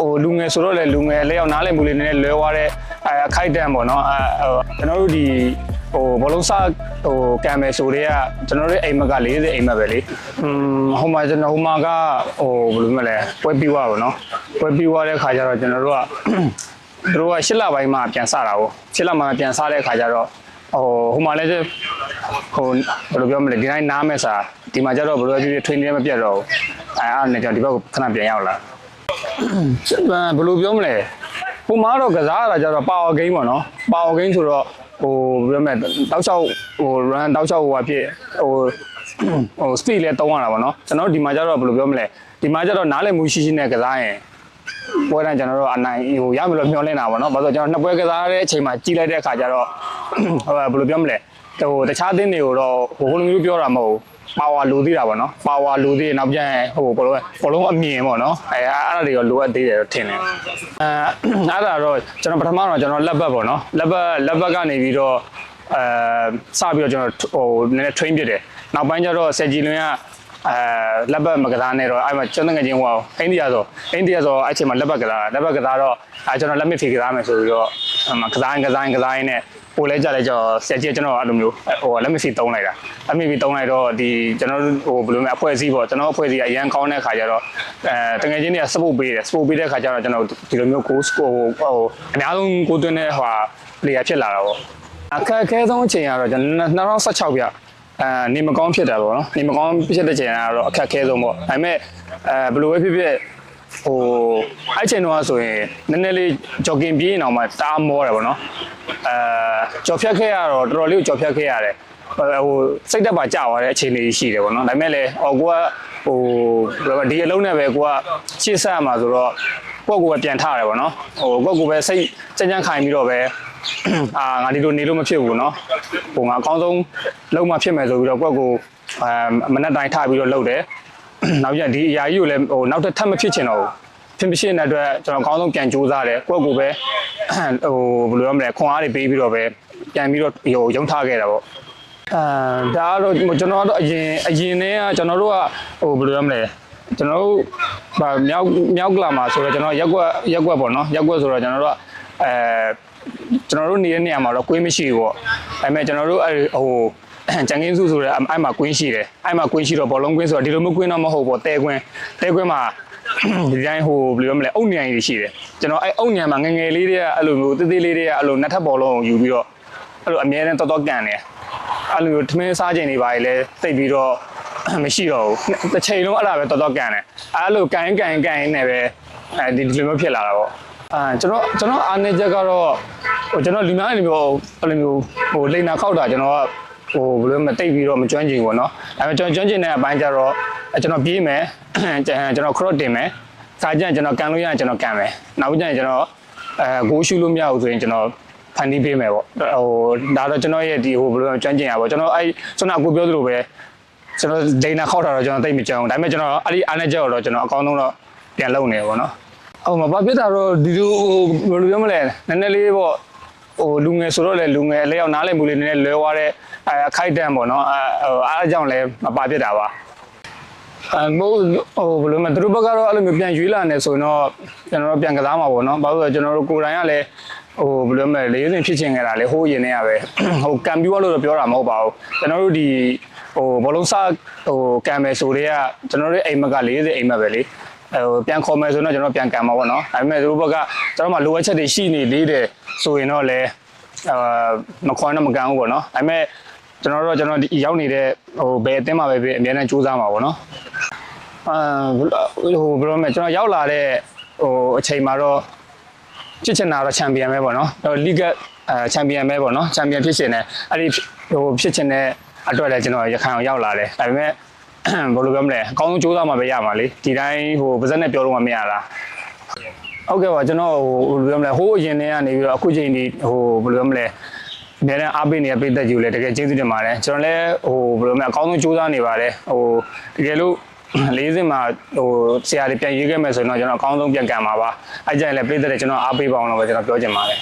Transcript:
ဟိုလူငယ်ဆိုတော့လေလူငယ်လက်ရောက်နားလည်မှုလေးနည်းနည်းလွဲသွားတဲ့အဲအခိုက်အတန့်ပေါ့နော်အဲဟိုကျွန်တော်တို့ဒီဟိုဘလုံးစားဟိုကံမယ်ဆိုတဲ့ကကျွန်တော်တို့အိမ်မက်က40အိမ်မက်ပဲလေอืมဟိုမှာကျွန်တော်ဟိုမှာကဟိုဘယ်လိုမလဲပွဲပြီးသွားပါတော့နော်ပွဲပြီးသွားတဲ့ခါကျတော့ကျွန်တော်တို့ကသူတို့ကရှစ်လပိုင်းမှပြန်စတာကိုရှစ်လပိုင်းမှပြန်စတဲ့ခါကျတော့ဟိုဟိုမှာလည်းဟိုဘယ်လိုပြောမလဲဒီတိုင်းနားမဲ့စာဒီမှာကျတော့ဘယ်လိုပြောထွေးနေမပြတ်တော့ဘူးအဲအဲ့ဒါနဲ့ကျွန်တော်ဒီဘက်ကိုခဏပြန်ရောက်လာ ဘယ်လိုပြောမလဲပုံမှားတော့ကစားရတာကျတော့ပါဝါဂိမ်းပေါ့နော်ပါဝါဂိမ်းဆိုတော့ဟိုဘယ်လိုပြောမလဲတောက်လျှောက်ဟို run တောက်လျှောက်ဟိုအဖြစ်ဟိုဟို speed လည်းတုံးရတာပေါ့နော်ကျွန်တော်ဒီမှာကျတော့ဘယ်လိုပြောမလဲဒီမှာကျတော့နားလည်မှုရှိရှိနဲ့ကစားရင်ပွဲတိုင်းကျွန်တော်တို့အနိုင်ဟိုရမယ်လို့မျှော်လင့်တာပေါ့နော်။ဘာလို့လဲကျွန်တော်နှစ်ပွဲကစားတဲ့အချိန်မှာကြီးလိုက်တဲ့အခါကျတော့ဟိုဘယ်လိုပြောမလဲ ဟိုတခြားအသင်းတွေကိုတော့ဟိုဘယ်လိုမျိုးပြောတာမဟုတ်ဘူး။ပါဝါလိုသေးတာပေါ့နော်။ပါဝါလိုသေးရင်နောက်ပြန်ဟိုဘယ်လိုလဲဘလုံးအမြင်ပေါ့နော်။အဲအဲ့ဒါတွေရောလိုအပ်သေးတယ်တော့ထင်တယ်။အဲအဲ့ဒါတော့ကျွန်တော်ပထမတော့ကျွန်တော်လက်ဘက်ပေါ့နော်။လက်ဘက်လက်ဘက်ကနေပြီးတော့အဲစပြီးတော့ကျွန်တော်ဟိုနည်းနည်း train ပြတယ်။နောက်ပိုင်းကျတော့ဆယ်ဂျီလွင်ကအဲလက်ဘက်မကစားနဲ့တော့အဲ့မှာကျွန်တော်ငယ်ချင်းဟိုအိန္ဒိယဆိုအိန္ဒိယဆိုအဲ့ချိန်မှာလက်ဘက်ကစားလက်ဘက်ကစားတော့အဲကျွန်တော်လက်မဖီကစားမယ်ဆိုပြီးတော့အမကစားရင်ကစားရင်ကစားရင်နဲ့ ပိုလဲကြလဲကျွန်တော်ဆက်ကြီးကျွန်တော်အဲ့လိုမျိုးဟိုလက်မဖီတုံးလိုက်တာလက်မဖီတုံးလိုက်တော့ဒီကျွန်တော်ဟိုဘယ်လိုလဲအဖွဲ့အစည်းပေါ့ကျွန်တော်အဖွဲ့အစည်းအရန်ကောင်းတဲ့ခါကျတော့အဲတငယ်ချင်းတွေကစပုတ်ပေးတယ်စပုတ်ပေးတဲ့ခါကျတော့ကျွန်တော်ဒီလိုမျိုးကိုစကိုဟိုအများဆုံးကိုသွင်းတဲ့ဟိုပလေယာဖြစ်လာတာပေါ့အခက်အခဲဆုံးအချိန်ကတော့ကျွန်တော်2016ပြအဲနေမကောင်းဖြစ်တာပေါ့နော်နေမကောင်းဖြစ်တဲ့ချိန်ကတော့အခက်အခဲဆုံးပေါ့ဒါပေမဲ့အဲဘယ်လိုပဲဖြစ်ဖြစ်ဟိုအဲ့ချိန်တော့ဆိုရင်နည်းနည်းလေးဂျော်ကင်ပြေးနေအောင်မှတားမောတယ်ပေါ့နော် အဲကြော်ဖြတ်ခဲ့ရတော့တော်တော်လေးကိုကြော်ဖြတ်ခဲ့ရတယ်ဟိုစိတ်သက်ပါကြသွားတဲ့အခြေအနေရှိတယ်ပေါ့နော်ဒါပေမဲ့လည်းဟောကိုကဟိုဒီအလုံးနဲ့ပဲကိုကရှေ့ဆက်မှာဆိုတော့ကိုယ့်ကိုယ်ပဲပြန်ထရတယ်ပေါ့နော်ဟိုကိုယ့်ကိုယ်ပဲစိတ်ကြမ်းကြမ်းခိုင်ပြီးတော့ပဲအာငါဒီလိုနေလို့မဖြစ်ဘူးနော်ဟိုငါအကောင်းဆုံးလုံးမဖြစ်မယ်ဆိုပြီးတော့ကိုယ့်ကိုအမနက်တိုင်းထပြီးတော့လုပ်တယ်နောက်ပြန်ဒီအရာကြီးကိုလည်းဟိုနောက်ထပ်ထပ်မဖြစ်ချင်တော့ဘူး ဖြစ်ဖြစ်တဲ့အတွက်ကျွန်တော်အကောင်းဆုံးပြန်ကြိုးစားတယ်ကိုယ့်ကိုယ်ပဲဟိုဘယ်လိုရမလဲခွန်အားတွေပေးပြီးတော့ပဲပြန်ပြီးတော့ဟိုရုံထားခဲ့တာပေါ့အဲဒါကတော့ကျွန်တော်ကတော့အရင်အရင်တည်းကကျွန်တော်တို့ကဟိုဘယ်လိုရမလဲကျွန်တော်တို့ဗာမြောက်မြောက်ကလာမှာဆိုတော့ကျွန်တော်ရက်ကွက်ရက်ကွက်ပေါ့နော်ရက်ကွက်ဆိုတော့ကျွန်တော်တို့ကအဲကျွန်တော်တို့နေတဲ့နေရာမှာတော့ကွင်းမရှိဘူးပေါ့ဒါပေမဲ့ကျွန်တော်တို့အဲဟိုကြံကင်းစုဆိုတဲ့အဲ့မှာကွင်းရှိတယ်အဲ့မှာကွင်းရှိတော့ဘောလုံးကွင်းဆိုတော့ဒီလိုမျိုးကွင်းတော့မဟုတ်ပေါ့တဲကွင်းတဲကွင်းမှာ ဒီတိုင်းဟိုဘယ်လိုမလဲအုတ်ညံကြီးရှိတယ်ကျွန်တော်အဲ့အုတ်ညံမှာငငယ်လေးတွေကအဲ့လိုမျိုးတေးသေးလေးတွေကအဲ့လိုနတ်ထပ်ဘောလုံးကိုယူပြီးတော့အဲ့လိုအမြဲတမ်းတော်တော်ကန်နေတယ်အဲ့လိုမျိုးထမင်းစားချိန်တွေပါလေတိတ်ပြီးတော့မရှိတော့ဘူးတစ်ချိန်လုံးအဲ့ဒါပဲတော်တော်ကန်တယ်အဲ့လိုကန်ကန်ကန်နေပဲအဲဒီဒီလိုမျိုးဖြစ်လာတာပေါ့အာကျွန်တော်ကျွန်တော်အားနေချက်ကတော့ဟိုကျွန်တော်လူများနေမျိုးအဲ့လိုမျိုးဟိုလိန်နာခောက်တာကျွန်တော်ကဟိုဘယ်လိုမတိတ်ပြီးတော့မကျွမ်းကျင်ဘူးပေါ့နော်ဒါပေမဲ့ကျွန်တော်ကျွမ်းကျင်တဲ့အပိုင်းကျတော့ ကျွန်တော်ပြေးမယ်ကျွန်တော် cross တင်မယ်စားကြရင်ကျွန်တော်ကန်လို့ရရင်ကျွန်တော်ကန်မယ်နောက်ကြရင်ကျွန်တော်အဲဂိုးရှူလို့မရဘူးဆိုရင်ကျွန်တော်ဖန်တီးပေးမယ်ပေါ့ဟိုဒါတော့ကျွန်တော်ရဲ့ဒီဟိုဘယ်လိုကျွမ်းကျင်ရပါပေါ့ကျွန်တော်အဲကျွန်တော်အခုပြောသလိုပဲကျွန်တော်ဒိနာခောက်တာတော့ကျွန်တော်သိမကြအောင်ဒါပေမဲ့ကျွန်တော်အဲ့ဒီအားနဲ့ကြောက်တော့ကျွန်တော်အကောင်းဆုံးတော့ပြန်လုပ်နေပေါ့နော်အော်မဘာဖြစ်တာတော့ဒီလိုဟိုဘယ်လိုပြောမလဲနည်းနည်းလေးပေါ့ဟိုလူငယ်ဆိုတော့လေလူငယ်အလေးအောင်နားလည်မှုလေးနည်းနည်းလွဲသွားတဲ့အဲအခိုက်အတန့်ပေါ့နော်အဲဟိုအားအကြောင်းလည်းမပါဖြစ်တာပါ အဲမို့ဟိုဘယ်လိုမှသူတို့ဘက်ကတော့အဲ့လိုမျိုးပြန်ရွေးလာနေဆိုရင်တော့ကျွန်တော်တို့ပြန်ကစားမှာပေါ့နော်ဘာလို့လဲဆိုတော့ကျွန်တော်တို့ကိုယ်တိုင်ကလည်းဟိုဘယ်လိုမှလေးစင်ဖြစ်ချင်ခဲ့တာလေဟိုးရင်နေရပဲဟိုကံပြူလို့တော့ပြောတာမဟုတ်ပါဘူးကျွန်တော်တို့ဒီဟိုဘောလုံးစားဟိုကံမယ်ဆိုတဲ့ကကျွန်တော်တို့အိမ်မက်က40အိမ်မက်ပဲလေဟိုပြန်ခေါ်မယ်ဆိုတော့ကျွန်တော်ပြန်ကံမှာပေါ့နော်ဒါပေမဲ့သူတို့ဘက်ကကျွန်တော်မှလိုအပ်ချက်တွေရှိနေသေးတယ်ဆိုရင်တော့လေအာမခေါ်တော့မကန်ဘူးပေါ့နော်ဒါပေမဲ့ကျွန်တော်တို့ကျွန်တော်ဒီရောက်နေတဲ့ဟိုဘယ်အသင်းမှာပဲဖြစ်အများနဲ့စူးစမ်းမှာပေါ့နော်အာ ဟိုဘယ်လိုမလဲကျွန်တော်ရောက်လာတဲ့ဟိုအချိန်မှာတော့ဖြစ်ချင်တာတော့ချန်ပီယံပဲပေါ့နော်ဟိုလီဂအဲချန်ပီယံပဲပေါ့နော်ချန်ပီယံဖြစ်ချင်တယ်အဲ့ဒီဟိုဖြစ်ချင်တဲ့အတွက်လည်းကျွန်တော်ရခိုင်အောင်ရောက်လာတယ်ဒါပေမဲ့ဘယ်လိုပြောမလဲအကောင်းဆုံးစူးစမ်းမှပဲရမှာလေဒီတိုင်းဟိုပါဇက်နဲ့ပြောလို့မှမရလားဟုတ်ကဲ့ပါကျွန်တော်ဟိုဘယ်လိုပြောမလဲဟိုးအရင်တည်းကနေပြီးတော့အခုချိန်ဒီဟိုဘယ်လိုပြောမလဲအများနဲ့အားပေးနေတဲ့ပြည်သက်ကြီးကိုလည်းတကယ်ကျေးဇူးတင်ပါတယ်ကျွန်တော်လည်းဟိုဘယ်လိုမလဲအကောင်းဆုံးစူးစမ်းနေပါတယ်ဟိုတကယ်လို့ လေးစင်မှာဟိုဆရာတွေပြန်ရေးခဲ့မယ်ဆိုရင်တော့ကျွန်တော်အကောင်းဆုံးပြန်ကန်ပါပါအဲကြရင်လည်းပြည်သက်တွေကျွန်တော်အားပေးပါအောင်လို့ပဲကျွန်တော်ပြောချင်ပါတယ်